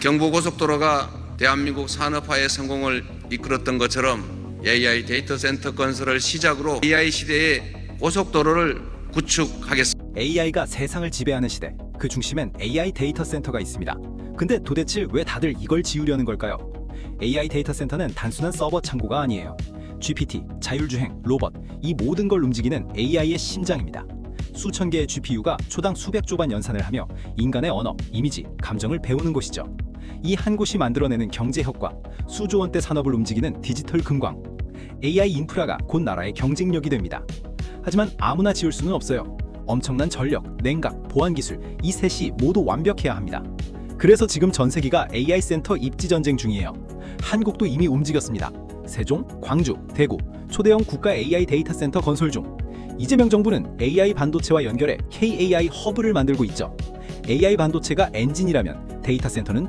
경부고속도로가 대한민국 산업화의 성공을 이끌었던 것처럼 AI 데이터 센터 건설을 시작으로 AI 시대의 고속도로를 구축하겠습니다. AI가 세상을 지배하는 시대. 그 중심엔 AI 데이터 센터가 있습니다. 근데 도대체 왜 다들 이걸 지으려는 걸까요? AI 데이터 센터는 단순한 서버 창고가 아니에요. GPT, 자율주행, 로봇, 이 모든 걸 움직이는 AI의 심장입니다. 수천 개의 GPU가 초당 수백 조반 연산을 하며 인간의 언어, 이미지, 감정을 배우는 곳이죠. 이 한 곳이 만들어내는 경제 효과, 수조 원대 산업을 움직이는 디지털 금광. AI 인프라가 곧 나라의 경쟁력이 됩니다. 하지만 아무나 지을 수는 없어요. 엄청난 전력, 냉각, 보안 기술 이 셋이 모두 완벽해야 합니다. 그래서 지금 전 세계가 AI 센터 입지 전쟁 중이에요. 한국도 이미 움직였습니다. 세종, 광주, 대구 초대형 국가 AI 데이터 센터 건설 중. 이재명 정부는 AI 반도체와 연결해 KAI 허브를 만들고 있죠. AI 반도체가 엔진이라면 데이터 센터는